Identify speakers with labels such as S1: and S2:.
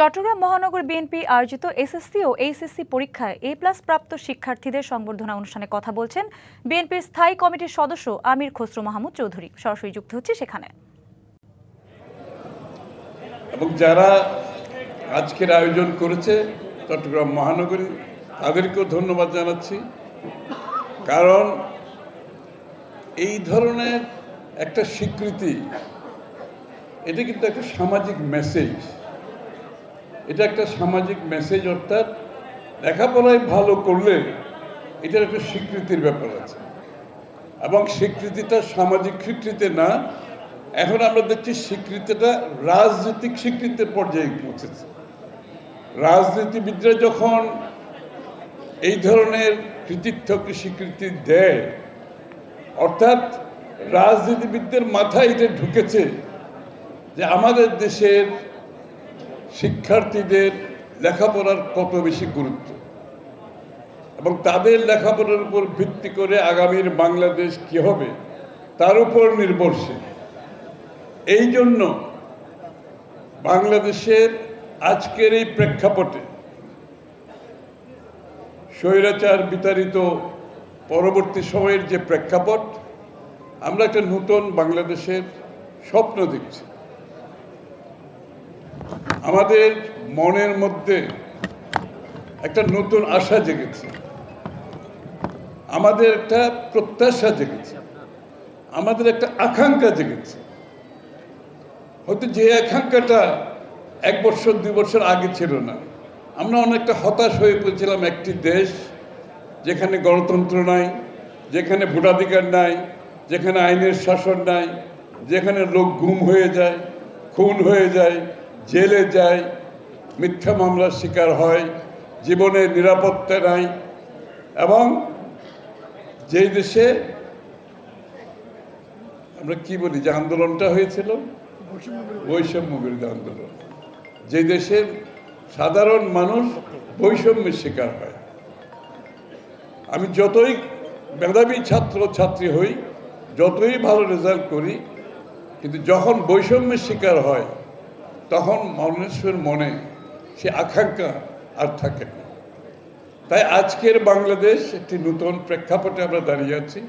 S1: চট্টগ্রাম মহানগর বিএনপি আয়োজিত এসএসসি ও এইচএসসি পরীক্ষায় এ প্লাস প্রাপ্ত শিক্ষার্থীদের সংবর্ধনা অনুষ্ঠানে কথা বলছেন বিএনপির স্থায়ী কমিটির সদস্য আমির খসরু মাহমুদ চৌধুরী সরাসরি যুক্ত হচ্ছে সেখানে
S2: এবং যারা আজকের আয়োজন করেছে চট্টগ্রাম মহানগরী তাদেরকেও ধন্যবাদ জানাচ্ছি কারণ এই ধরনের একটা স্বীকৃতি এটা কিন্তু একটা সামাজিক মেসেজ এটা একটা সামাজিক মেসেজ অর্থাৎ লেখাপড়ায় ভালো করলে এটার একটা স্বীকৃতির ব্যাপার আছে এবং স্বীকৃতিটা সামাজিক স্বীকৃতি না এখন আমরা দেখছি স্বীকৃতিটা রাজনৈতিক স্বীকৃতির পর্যায়ে পৌঁছেছে রাজনীতিবিদরা যখন এই ধরনের কৃতিত্বকে স্বীকৃতি দেয় অর্থাৎ রাজনীতিবিদদের মাথায় এটা ঢুকেছে যে আমাদের দেশের শিক্ষার্থীদের লেখাপড়ার কত বেশি গুরুত্ব এবং তাদের লেখাপড়ার উপর ভিত্তি করে আগামীর বাংলাদেশ কি হবে তার উপর নির্ভরশীল এই জন্য বাংলাদেশের আজকের এই প্রেক্ষাপটে স্বৈরাচার বিতাড়িত পরবর্তী সময়ের যে প্রেক্ষাপট আমরা একটা নূতন বাংলাদেশের স্বপ্ন দেখছি আমাদের মনের মধ্যে একটা নতুন আশা জেগেছে আমাদের একটা প্রত্যাশা জেগেছে আমাদের একটা আকাঙ্ক্ষা জেগেছে হয়তো যে আকাঙ্ক্ষাটা এক বছর দুই বছর আগে ছিল না আমরা অনেকটা হতাশ হয়ে পড়েছিলাম একটি দেশ যেখানে গণতন্ত্র নাই যেখানে ভোটাধিকার নাই যেখানে আইনের শাসন নাই যেখানে লোক গুম হয়ে যায় খুন হয়ে যায় জেলে যায় মিথ্যা মামলার শিকার হয় জীবনে নিরাপত্তা নাই এবং যেই দেশে আমরা কি বলি যে আন্দোলনটা হয়েছিল বৈষম্য বিরোধী আন্দোলন যে দেশের সাধারণ মানুষ বৈষম্যের শিকার হয় আমি যতই মেধাবী ছাত্র ছাত্রী হই যতই ভালো রেজাল্ট করি কিন্তু যখন বৈষম্যের শিকার হয় তখন মানুষের মনে সে আকাঙ্ক্ষা আর থাকে না তাই আজকের বাংলাদেশ একটি নতুন প্রেক্ষাপটে আমরা দাঁড়িয়ে আছি